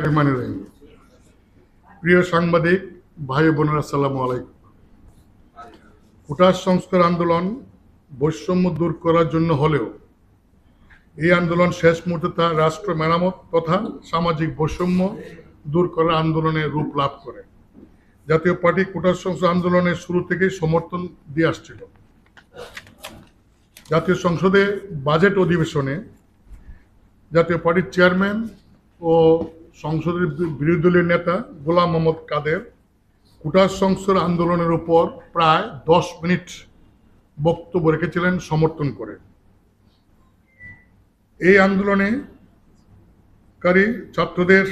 রহমানির রহিম। প্রিয় সাংবাদিক, ভাই বোনেরা, আসসালামু আলাইকুম। কোটার সংস্কার আন্দোলন বৈষম্য দূর করার জন্য হলেও এই আন্দোলন শেষ মুহূর্তে তা রাষ্ট্র মেরামত তথা সামাজিক বৈষম্য দূর করার আন্দোলনে রূপ লাভ করে। জাতীয় পার্টি কোটার সংস্কার আন্দোলনের শুরু থেকেই সমর্থন দিয়ে আসছিল। জাতীয় সংসদে বাজেট অধিবেশনে জাতীয় পার্টির চেয়ারম্যান ও সংসদের বিরোধী দলীয় নেতা গোলাম মোহাম্মদ কাদের কুটার সংসদ আন্দোলনের উপর প্রায় দশ মিনিট বক্তব্য রেখেছিলেন, সমর্থন করে। এই আন্দোলনে কারী ছাত্রদের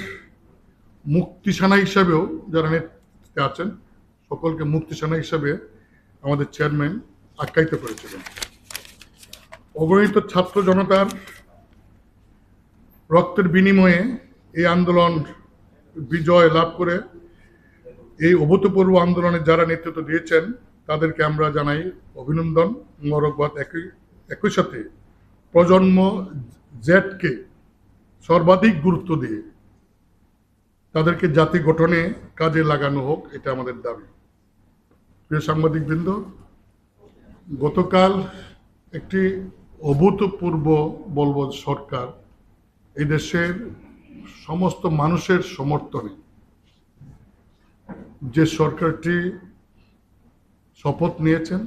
মুক্তি সেনা হিসাবেও যারা নেতৃত্বে আছেন, সকলকে মুক্তি সেনা হিসাবে আমাদের চেয়ারম্যান আখ্যায়িত করেছিলেন। অগণিত ছাত্র জনতার রক্তের বিনিময়ে এই আন্দোলন বিজয় লাভ করে এই অভূতপূর্ব আন্দোলনে যারা নেতৃত্ব দিয়েছেন, তাদেরকে আমরা জানাই অভিনন্দন। মরকবাদ একই একই সাথে প্রজন্ম জেটকে সর্বাধিক গুরুত্ব দিয়ে তাদেরকে জাতি গঠনে কাজে লাগানো হোক, এটা আমাদের দাবি। প্রিয় সাংবাদিকবৃন্দ, গতকাল একটি অভূতপূর্ব বলবৎ সরকার এই দেশের সমস্ত মানুষের সমর্থনে যে সরকারটি শপথ নিয়েছেন,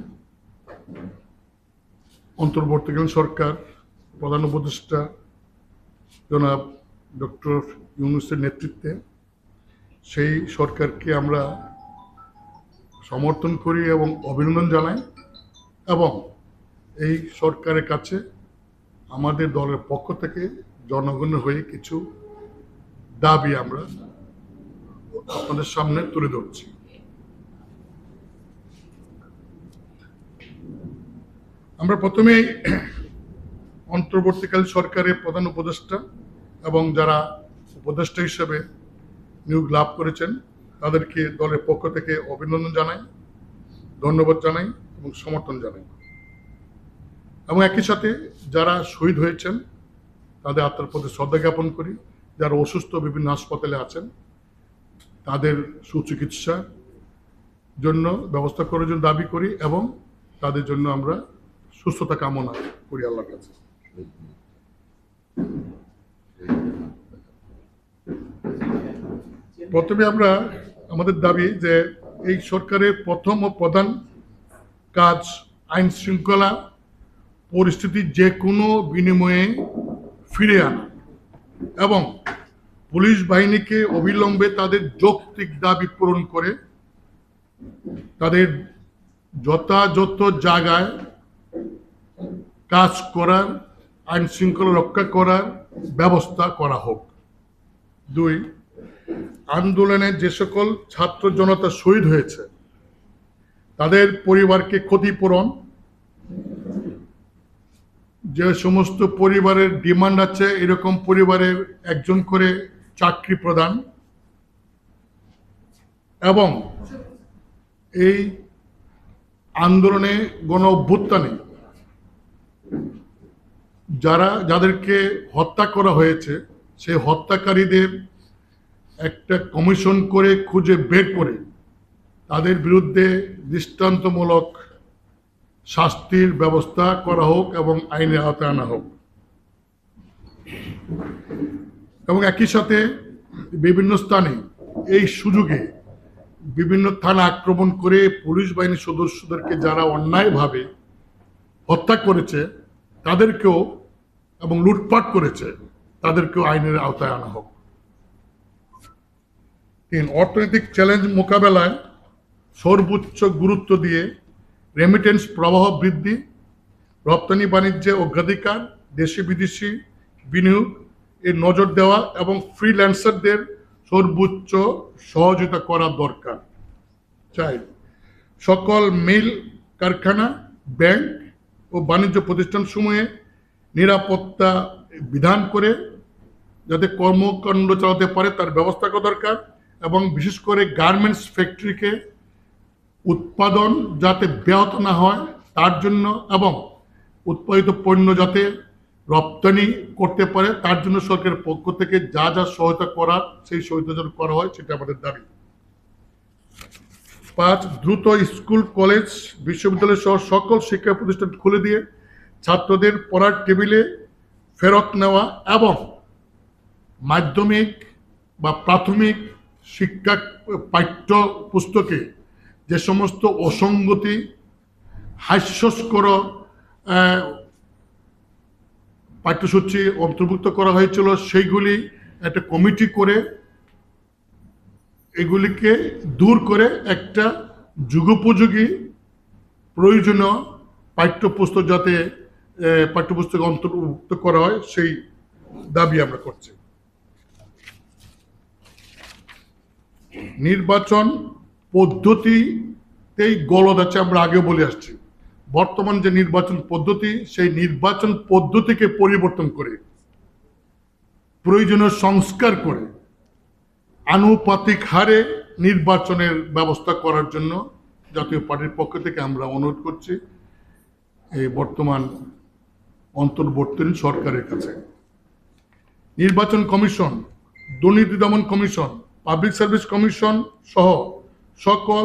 অন্তর্বর্তীকালীন সরকার, প্রধান উপদেষ্টা জনাব ডক্টর ইউনুসের নেতৃত্বে, সেই সরকারকে আমরা সমর্থন করি এবং অভিনন্দন জানাই এবং এই সরকারের কাছে আমাদের দলের পক্ষ থেকে জনগণের হয়ে কিছু দাবি আমরা আপনাদের সামনে তুলে ধরছি। আমরা প্রথমেই অন্তর্বর্তীকালীন সরকারের প্রধান উপদেষ্টা এবং যারা উপদেষ্টা হিসেবে নিয়োগ লাভ করেছেন, তাদেরকে দলের পক্ষ থেকে অভিনন্দন জানাই, ধন্যবাদ জানাই এবং সমর্থন জানাই। এবং একই সাথে যারা শহীদ হয়েছেন, তাদের আত্মার প্রতি শ্রদ্ধা জ্ঞাপন করি। যারা অসুস্থ বিভিন্ন হাসপাতালে আছেন, তাদের সুচিকিৎসার জন্য ব্যবস্থা করার জন্য দাবি করি এবং তাদের জন্য আমরা সুস্থতা কামনা করি আল্লাহর কাছে। প্রথমে আমরা আমাদের দাবি যে এই সরকারের প্রথম ও প্রধান কাজ আইন শৃঙ্খলা পরিস্থিতি যে কোনো বিনিময়ে ফিরে আনা। এবং পুলিশ বাহিনীকে অবিলম্বে তাদের যৌক্তিক দাবি পূরণ করে তাদের যথাযথ জায়গায় কাজ করার, আইন শৃঙ্খলা রক্ষা করার ব্যবস্থা করা হোক। দুই, আন্দোলনে যে সকল ছাত্র জনতা শহীদ হয়েছে, তাদের পরিবারকে ক্ষতিপূরণ যে সমস্ত পরিবারের ডিমান্ড আছে, এরকম পরিবারের একজন করে চাকরি প্রদান। এবং এই আন্দোলনে গণ অভ্যুত্থানে যারা, যাদেরকে হত্যা করা হয়েছে, সেই হত্যাকারীদের একটা কমিশন করে খুঁজে বের করে তাদের বিরুদ্ধে দৃষ্টান্তমূলক শাস্তির ব্যবস্থা করা হোক এবং আইনের আওতায় আনা হোক। এবং একই সাথে বিভিন্ন স্থানে এই সুযোগে বিভিন্ন থানা আক্রমণ করে পুলিশ বাহিনীর সদস্যদেরকে যারা অন্যায়ভাবে হত্যা করেছে, তাদেরকেও এবং লুটপাট করেছে, তাদেরকেও আইনের আওতায় আনা হোক। অর্থনৈতিক চ্যালেঞ্জ মোকাবেলায় সর্বোচ্চ গুরুত্ব দিয়ে রেমিটেন্স প্রবাহ বৃদ্ধি, রপ্তানি বাণিজ্যে অগ্রাধিকার, দেশি বিদেশি বিনিয়োগ, এর নজর দেওয়া এবং ফ্রিল্যান্সারদের সর্বোচ্চ সহযোগিতা করা দরকার। চাই, সকল মিল কারখানা, ব্যাংক ও বাণিজ্য প্রতিষ্ঠানসমূহে নিরাপত্তা বিধান করে, যাতে কর্মকাণ্ড চালাতে পারে তার ব্যবস্থা করা দরকার এবং বিশেষ করে গার্মেন্টস ফ্যাক্টরিকে উৎপাদন যাতে ব্যাহত না হয়, তার জন্য এবং উৎপাদিত পণ্য যাতে রপ্তানি করতে পারে, তার জন্য সরকারের পক্ষ থেকে যা যা সহায়তা করার সেই সহায়তা যেন করা হয়, সেটা আমাদের দাবি। পাঁচ, দ্রুত স্কুল, কলেজ, বিশ্ববিদ্যালয় সহ সকল শিক্ষা প্রতিষ্ঠান খুলে দিয়ে ছাত্রদের পড়ার টেবিলে ফেরত নেওয়া এবং মাধ্যমিক বা প্রাথমিক শিক্ষা পাঠ্য পুস্তকে যে সমস্ত অসঙ্গতি, হাস্যস্কর পাঠ্যসূচি অন্তর্ভুক্ত করা হয়েছিল, সেইগুলি একটা কমিটি করে এগুলিকে দূর করে একটা যুগোপযোগী, প্রয়োজনীয় পাঠ্যপুস্তক যাতে পাঠ্যপুস্তকে অন্তর্ভুক্ত করা হয়, সেই দাবি আমরা করছি। নির্বাচন পদ্ধতিতেই গলদ আছে, আমরা আগে বলে আসছি। বর্তমান যে নির্বাচন পদ্ধতি, সেই নির্বাচন পদ্ধতিকে পরিবর্তন করে, প্রয়োজনীয় সংস্কার করে, আনুপাতিক হারে নির্বাচনের ব্যবস্থা করার জন্য জাতীয় পার্টির পক্ষ থেকে আমরা অনুরোধ করছি, এই বর্তমান অন্তর্বর্তীকালীন সরকারের কাছে। নির্বাচন কমিশন, দুর্নীতি দমন কমিশন, পাবলিক সার্ভিস কমিশন সহ সকল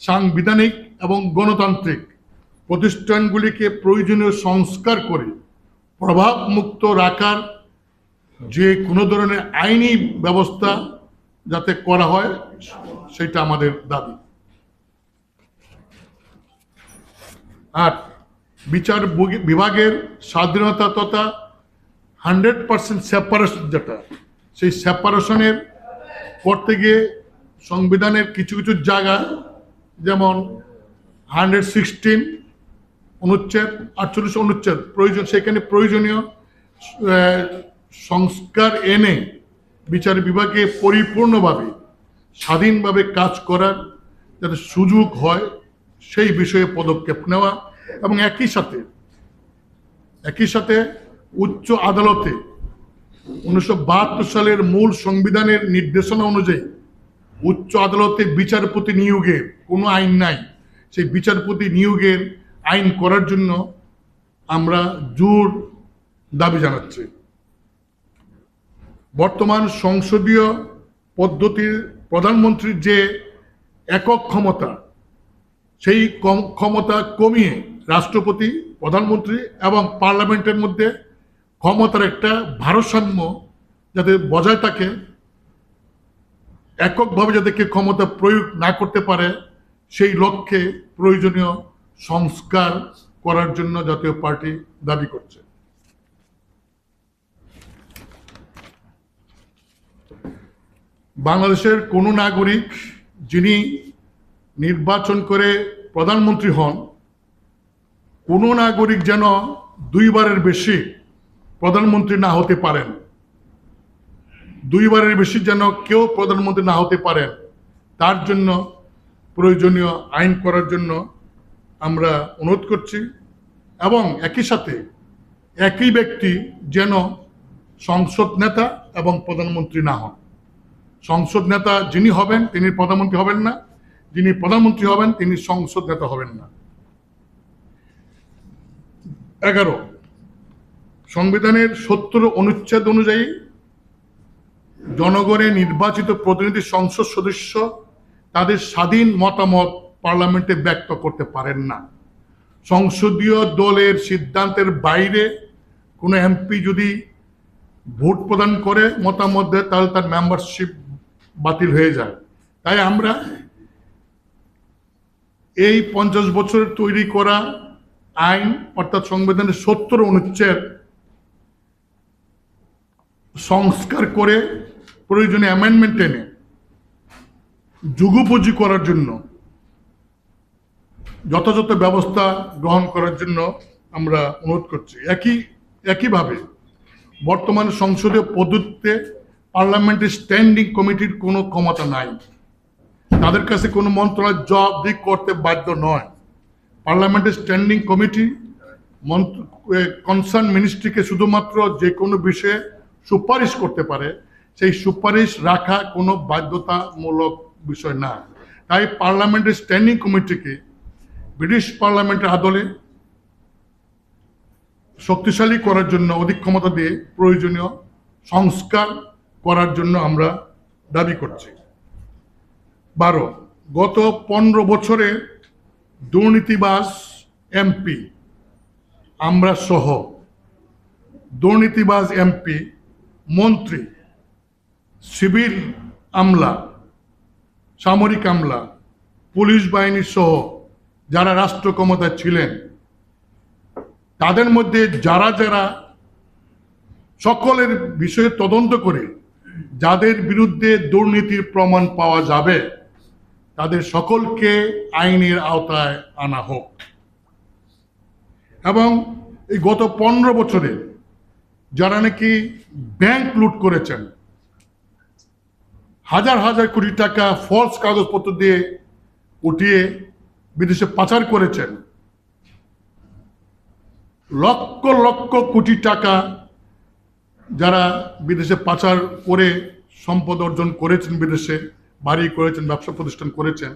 সাংবিধানিক এবং গণতান্ত্রিক প্রতিষ্ঠানগুলিকে প্রয়োজনীয় সংস্কার করে প্রভাবমুক্ত রাখার যে কোনো ধরনের আইনি ব্যবস্থা যাতে করা হয়, সেটা আমাদের দাবি। আর বিচার বিভাগের স্বাধীনতা তথা হান্ড্রেড পার্সেন্ট সেপারেশন যেটা, সেই সেপারেশনের করতে গিয়ে সংবিধানের কিছু কিছু জায়গা, যেমন হান্ড্রেড সিক্সটিন অনুচ্ছেদ, আটচল্লিশ অনুচ্ছেদ, প্রয়োজন, সেখানে প্রয়োজনীয় সংস্কার এনে বিচার বিভাগে পরিপূর্ণভাবে, স্বাধীনভাবে কাজ করার যাতে সুযোগ হয়, সেই বিষয়ে পদক্ষেপ নেওয়া এবং একই সাথে একই সাথে উচ্চ আদালতে উনিশশো বাহাত্তর সালের মূল সংবিধানের নির্দেশনা অনুযায়ী উচ্চ আদালতে বিচারপতি নিয়োগের কোনো আইন নাই। সেই বিচারপতি নিয়োগের আইন করার জন্য আমরা জোর দাবি জানাচ্ছি। বর্তমান সংসদীয় পদ্ধতির প্রধানমন্ত্রীর যে একক ক্ষমতা, সেই ক্ষমতা কমিয়ে রাষ্ট্রপতি, প্রধানমন্ত্রী এবং পার্লামেন্টের মধ্যে ক্ষমতার একটা ভারসাম্য যাতে বজায় থাকে এককভাবে যাতে কেউ ক্ষমতা প্রয়োগ না করতে পারে, সেই লক্ষ্যে প্রয়োজনীয় সংস্কার করার জন্য জাতীয় পার্টি দাবি করছে। বাংলাদেশের কোনো নাগরিক যিনি নির্বাচন করে প্রধানমন্ত্রী হন, কোনো নাগরিক যেন দুইবারের বেশি প্রধানমন্ত্রী না হতে পারেন। দুইবারের বেশি যেন কেউ প্রধানমন্ত্রী না হতে পারেন, তার জন্য প্রয়োজনীয় আইন করার জন্য আমরা অনুরোধ করছি এবং একই সাথে একই ব্যক্তি যেন সংসদ নেতা এবং প্রধানমন্ত্রী না হন। সংসদ নেতা যিনি হবেন, তিনি প্রধানমন্ত্রী হবেন না, যিনি প্রধানমন্ত্রী হবেন, তিনি সংসদ নেতা হবেন না। এগারো, সংবিধানের সত্তর অনুচ্ছেদ অনুযায়ী জনগণের নির্বাচিত প্রতিনিধি সংসদ সদস্য তাদের স্বাধীন মতামত পার্লামেন্টে ব্যক্ত করতে পারেন না। সংসদীয় দলের সিদ্ধান্তের বাইরে কোনো এমপি যদি ভোট প্রদান করে মতামত দেয়, তাহলে তার মেম্বারশিপ বাতিল হয়ে যায়। তাই আমরা এই পঞ্চাশ বছরের তৈরি করা আইন, অর্থাৎ সংবিধানের সত্তর অনুচ্ছেদ সংস্কার করে প্রয়োজনীয় অ্যামেন্ডমেন্ট এনে যুগোপযোগী করার জন্য, যথাযথ ব্যবস্থা গ্রহণ করার জন্য আমরা অনুরোধ করছি। একই, একইভাবে বর্তমান সংসদীয় পদ্ধতিতে পার্লামেন্টের স্ট্যান্ডিং কমিটির কোনো ক্ষমতা নাই। তাদের কাছে কোনো মন্ত্রণালয় জবাবদিহি করতে বাধ্য নয়। পার্লামেন্টের স্ট্যান্ডিং কমিটি কনসার্ন মিনিস্ট্রিকে শুধুমাত্র যে কোনো বিষয়ে সুপারিশ করতে পারে সেই সুপারিশ রাখা কোনো বাধ্যতামূলক বিষয় না। তাই পার্লামেন্টের স্ট্যান্ডিং কমিটিকে, ব্রিটিশ পার্লামেন্টের আদলে শক্তিশালী করার জন্য, অধিক ক্ষমতা দিয়ে প্রয়োজনীয় সংস্কার করার জন্য আমরা দাবি করছি। বারো, গত পনেরো বছরে দুর্নীতিবাস এমপি আমরা সহ দুর্নীতিবাজ এমপি, মন্ত্রী সিভিল আমলা, সামরিক আমলা, পুলিশ বাহিনী সহ যারা রাষ্ট্র ক্ষমতায় ছিলেন, তাদের মধ্যে যারা যারা সকলের বিষয়ে তদন্ত করে যাদের বিরুদ্ধে দুর্নীতির প্রমাণ পাওয়া যাবে, তাদের সকলকে আইনের আওতায় আনা হোক। এবং এই গত পনেরো বছরে যারা নাকি ব্যাংক লুট করেছেন হাজার হাজার কোটি টাকা ফলস কাগজপত্র দিয়ে উঠিয়ে বিদেশে পাচার করেছেন। লক্ষ লক্ষ কোটি টাকা যারা বিদেশে পাচার করে সম্পদ অর্জন করেছেন বিদেশে, বাড়ি করেছেন, ব্যবসা প্রতিষ্ঠান করেছেন।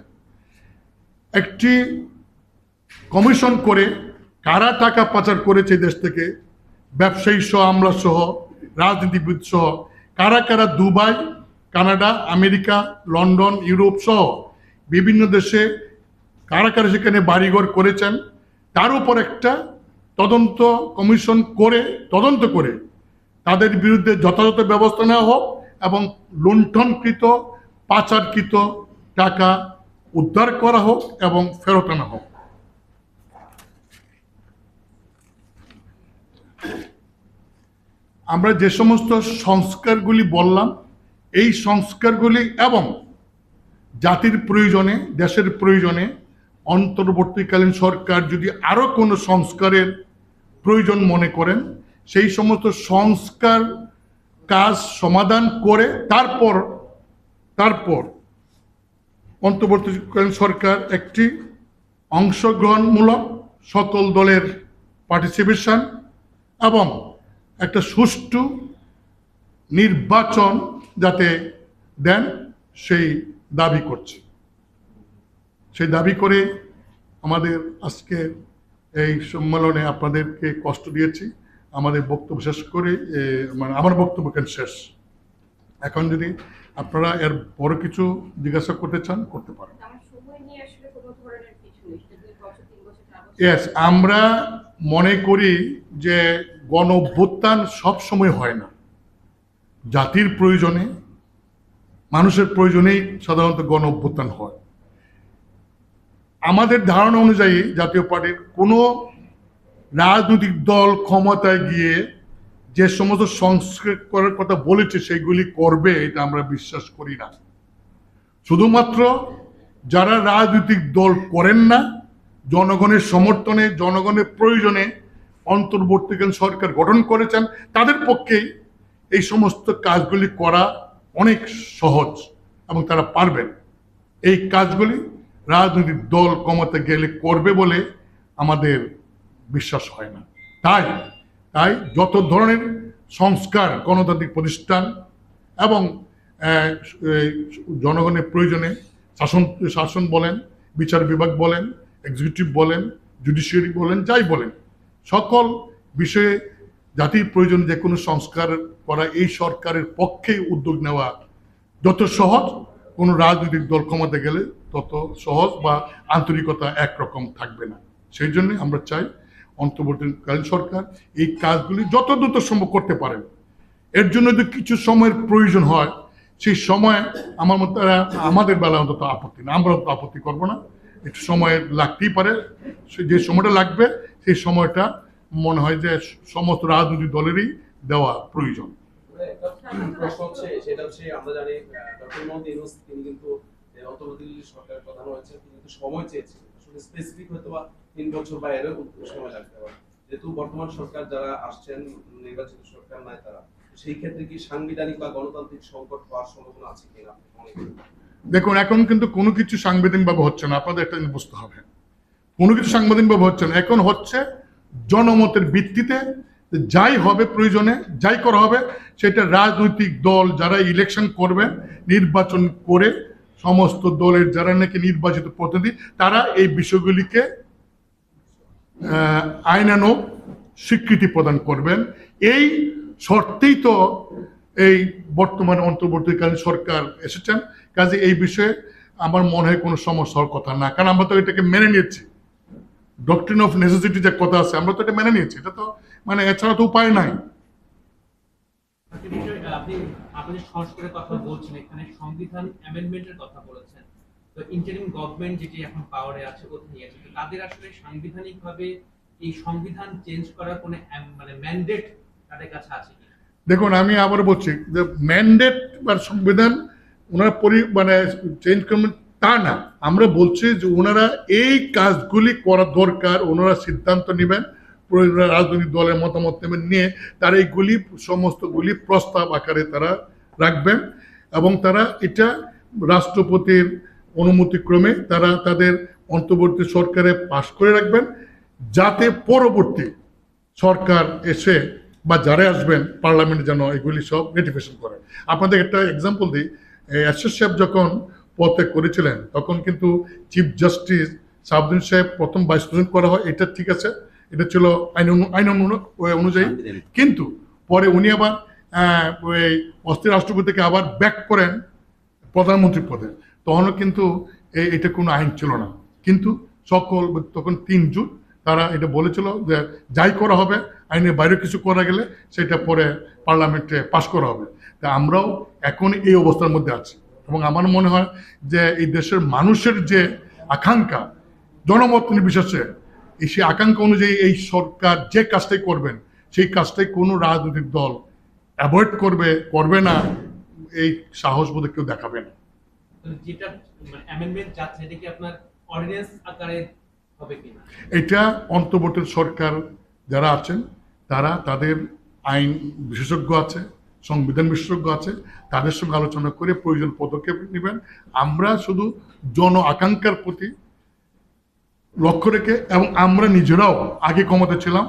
একটি কমিশন করে কারা টাকা পাচার করেছে দেশ থেকে, ব্যবসায়ী সহ আমরা সহ রাজনীতিবিদ সহ, কারা কারা Dubai Canada, America, London, Europe সহ বিভিন্ন দেশে কারা কারা সেখানে বাড়িঘর করেছেন। তার উপর একটা তদন্ত কমিশন করে, তদন্ত করে তাদের বিরুদ্ধে যথাযথ ব্যবস্থা নেওয়া হোক এবং লুণ্ঠনকৃত, পাচারকৃত টাকা উদ্ধার করা হোক এবং ফেরত আনা হোক। আমরা যে সমস্ত সংস্কারগুলি বললাম এই সংস্কারগুলি এবং জাতির প্রয়োজনে, দেশের প্রয়োজনে অন্তর্বর্তীকালীন সরকার যদি আরও কোনো সংস্কারের প্রয়োজন মনে করেন, সেই সমস্ত সংস্কার কাজ সমাধান করে তারপর তারপর অন্তর্বর্তীকালীন সরকার একটি অংশগ্রহণমূলক সকল দলের পার্টিসিপেশন এবং একটা সুষ্ঠু নির্বাচন যাতে দেন সেই দাবি করছে। সেই দাবি করে আমাদের আজকে এই সম্মেলনে আপনাদেরকে কষ্ট দিয়েছি। আমাদের বক্তব্য শেষ করে এ, মানে আমার বক্তব্য কেন শেষ। এখন যদি আপনারা এর বড় কিছু জিজ্ঞাসা করতে চান করতে পারেন। ইয়েস আমরা মনে করি যে গণ অভ্যুত্থান সবসময় হয় না। জাতির প্রয়োজনে, মানুষের প্রয়োজনেই সাধারণত গণ অভ্যুত্থান হয়। আমাদের ধারণা অনুযায়ী জাতীয় পার্টির কোনো রাজনৈতিক দল ক্ষমতায় গিয়ে যে সমস্ত সংস্কার করার কথা বলেছে সেগুলি করবে, এটা আমরা বিশ্বাস করি না। শুধুমাত্র যারা রাজনৈতিক দল করেন না, জনগণের সমর্থনে, জনগণের প্রয়োজনে অন্তর্বর্তীকালীন সরকার গঠন করেছেন, তাদের পক্ষেই এই সমস্ত কাজগুলি করা অনেক সহজ এবং তারা পারবেন। এই কাজগুলি রাজনৈতিক দল কমাতে গেলে করবে বলে আমাদের বিশ্বাস হয় না। তাই তাই যত ধরনের সংস্কার গণতান্ত্রিক প্রতিষ্ঠান এবং জনগণের প্রয়োজনে শাসন শাসন বলেন, বিচার বিভাগ বলেন এক্সিকিউটিভ বলেন জুডিশিয়ারি বলেন, যাই বলেন, সকল বিষয়ে জাতির প্রয়োজনে যে কোনো সংস্কার করা এই সরকারের পক্ষে উদ্যোগ নেওয়া যত সহজ, কোনো রাজনৈতিক দল ক্ষমতা গেলে তত সহজ বা আন্তরিকতা একরকম থাকবে না। সেই জন্য আমরা চাই অন্তর্বর্তীকালীন সরকার এই কাজগুলি যত দ্রুত সম্ভব করতে পারেন এর জন্য যদি কিছু সময়ের প্রয়োজন হয়, সেই সময় আমার মতো আমাদের বেলা অন্তত আপত্তি না, আমরা অন্তত আপত্তি করব না। একটু সময় লাগতেই পারে যে সময়টা লাগবে, সেই সময়টা মনে হয় যে সমস্ত রাজনৈতিক দলেরই দেওয়া প্রয়োজন। প্রশ্ন হচ্ছে সেটা হচ্ছে আমরা জানি ডক্টর মোহাম্মদ ইউনুস তিনি কিন্তু যে অন্তর্বর্তীকালীন প্রধান হয়েছেন তিনি কিন্তু সময় চেয়েছেন আসলে স্পেসিফিক হয়তো বা তিন বছর বা এরও সময় লাগতে পারে। যেহেতু বর্তমান সরকার যারা আসছেন নির্বাচিত সরকার নাই তারা সেই ক্ষেত্রে কি সাংবিধানিক বা গণতান্ত্রিক সংকট হওয়ার সম্ভাবনা আছে কিনা? দেখুন এখন কিন্তু কোনো কিছু সাংবিধানিকভাবে হচ্ছে না। আপনাদের একটা জিনিস বুঝতে হবে। কোনো কিছু সাংবিধানিক সাংবিধানিকভাবে হচ্ছে না। এখন হচ্ছে জনমতের ভিত্তিতে যাই হবে প্রয়োজনে যাই করা হবে সেটা রাজনৈতিক দল যারা ইলেকশন করবে নির্বাচন করে সমস্ত দলের যারা নাকি নির্বাচিত প্রতিনিধি তারা এই বিষয়গুলিকে আহ, আইনানুক স্বীকৃতি প্রদান করবেন। এই শর্তেই তো এই বর্তমানে অন্তর্বর্তীকালীন সরকার এসেছেন। কাজে এই বিষয়ে আমার মনে হয় কোনো সমস্যা হওয়ার কথা না। কারণ আমরা তো এটাকে মেনে নিয়েছি। ডক্ট্রিন অফ নেসেসিটি যে কথা আছে আমরা তো এটা মেনে নিয়েছি এটা তো মানে এছাড়া তো উপায় নাই। একটা আপনি আপনাদের সংস্কারের কথা বলছেন এখানে সংবিধান অ্যামেন্ডমেন্টের কথা বলেছেন। তো ইন্টারিম গভর্নমেন্ট যেটি এখন পাওয়ারে আছে কোথায় আছে তাদের আসলে সাংবিধানিকভাবে এই সংবিধান চেঞ্জ করার কোনো মানে ম্যান্ডেট তাদের কাছে আছে দেখুন আমি আবার বলছি যে ম্যান্ডেট বা সংবিধান ওনারা পরি মানে চেঞ্জ তা না। আমরা বলছি যে ওনারা এই কাজগুলি করা দরকার, ওনারা সিদ্ধান্ত নেবেন রাজনৈতিক দলের মতামত নেবেন, নিয়ে তারা এইগুলি সমস্তগুলি প্রস্তাব আকারে তারা রাখবেন এবং তারা এটা রাষ্ট্রপতির অনুমতিক্রমে তারা তাদের অন্তর্বর্তী সরকারে পাশ করে রাখবেন, যাতে পরবর্তী সরকার এসে বা যারা আসবেন, পার্লামেন্টে যেন এগুলি সব রেটিফিকেশন করে। আপনাদের একটা এক্সাম্পল দিই। সাহেব যখন পদত্যাগ করেছিলেন তখন কিন্তু চিফ জাস্টিস সাবদিন সাহেব প্রথম ভাইস প্রেসিডেন্ট করা হয় এটা ঠিক আছে এটা ছিল আইন আইন অনু- অনুযায়ী। কিন্তু পরে উনি আবার ওই অস্থির রাষ্ট্রপতি থেকে আবার ব্যাক করেন প্রধানমন্ত্রী পদে। তখনও কিন্তু এটা কোনো আইন ছিল না। কিন্তু সকল তখন তিন জুট তারা এটা বলেছিল যে যাই করা হবে আইনের বাইরে কিছু করা গেলে সেটা পরে পার্লামেন্টে পাশ করা হবে। তা আমরাও এখন এই অবস্থার মধ্যে আছি। এবং আমার মনে হয় যে এই দেশের মানুষের যে আকাঙ্ক্ষা জনমত নির্বিশেষে এই সেই আকাঙ্ক্ষা অনুযায়ী এই সরকার যে কাজটাই করবেন সেই কাজটাই কোনো রাজনৈতিক দল অ্যাভয়েড করবে করবে না এই সাহস বোধ কেউ দেখাবে না। যেটা মানে অ্যামেন্ডমেন্ট যাচ্ছে এটা কি আপনার অর্ডিন্যান্স আকারে হবে কিনা? এটা অন্তর্বর্তী সরকার যারা আছেন তারা তাদের আইন বিশেষজ্ঞ আছে সংবিধান বিশেষজ্ঞ আছে, তাদের সঙ্গে আলোচনা করে প্রয়োজন পদক্ষেপ নেবেন। আমরা শুধু জন আকাঙ্ক্ষার প্রতি লক্ষ্য রেখে এবং আমরা নিজেরাও আগে ক্ষমতা ছিলাম,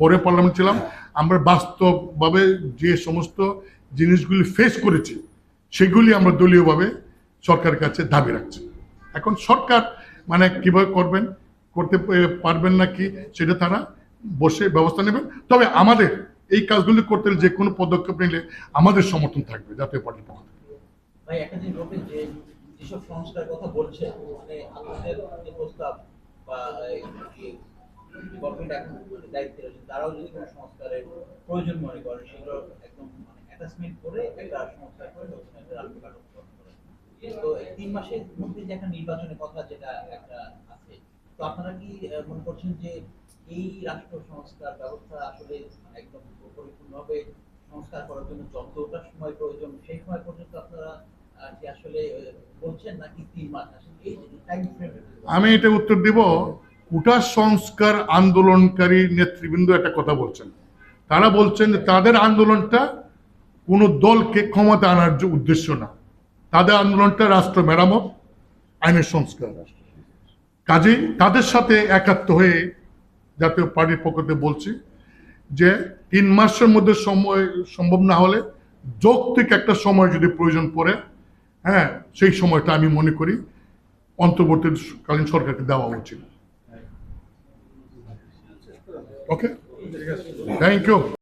পরে পার্লামেন্ট ছিলাম, আমরা বাস্তবভাবে যে সমস্ত জিনিসগুলি ফেস করেছি, সেগুলি আমরা দলীয়ভাবে সরকারের কাছে দাবি রাখছি। এখন সরকার মানে কীভাবে করবেন, করতে পারবেন না কি সেটা তারা বসে ব্যবস্থা নেবেন। তবে আমাদের এই কাজগুলি করতে যে কোনো পদক্ষেপ নিলে আমাদের সমর্থন থাকবে, জাতীয় পার্টির পক্ষ থেকে। মানে মানে সংস্কারের প্রয়োজন মনে সেগুলো একদম মানে তো তিন মাসের মধ্যে যে একটা নির্বাচনের কথা যেটা একটা আছে, তো আপনারা কি মনে করছেন যে এই রাষ্ট্র সংস্কার ব্যবস্থা আসলে একদম পরিপূর্ণভাবে সংস্কার করার জন্য যতটা সময় প্রয়োজন, সেই সময় পর্যন্ত আপনারা আসলে বলছেন নাকি তিন মাস? আসলে এই টাইম আমি এটা উত্তর দিব, কোটা সংস্কার আন্দোলনকারী নেতৃবৃন্দ একটা কথা বলছেন। তারা বলছেন যে তাদের আন্দোলনটা কোনো দলকে ক্ষমতা আনার যে উদ্দেশ্য না। তাদের আন্দোলনটা রাষ্ট্র মেরামত, আইনের সংস্কার। কাজেই তাদের সাথে একাত্ম হয়ে জাতীয় পার্টির পক্ষ থেকে বলছি যে তিন মাসের মধ্যে সময় সম্ভব না হলে যৌক্তিক একটা সময় যদি প্রয়োজন পড়ে হ্যাঁ সেই সময়টা আমি মনে করি অন্তর্বর্তীকালীন সরকারকে দেওয়া উচিত। Okay thank you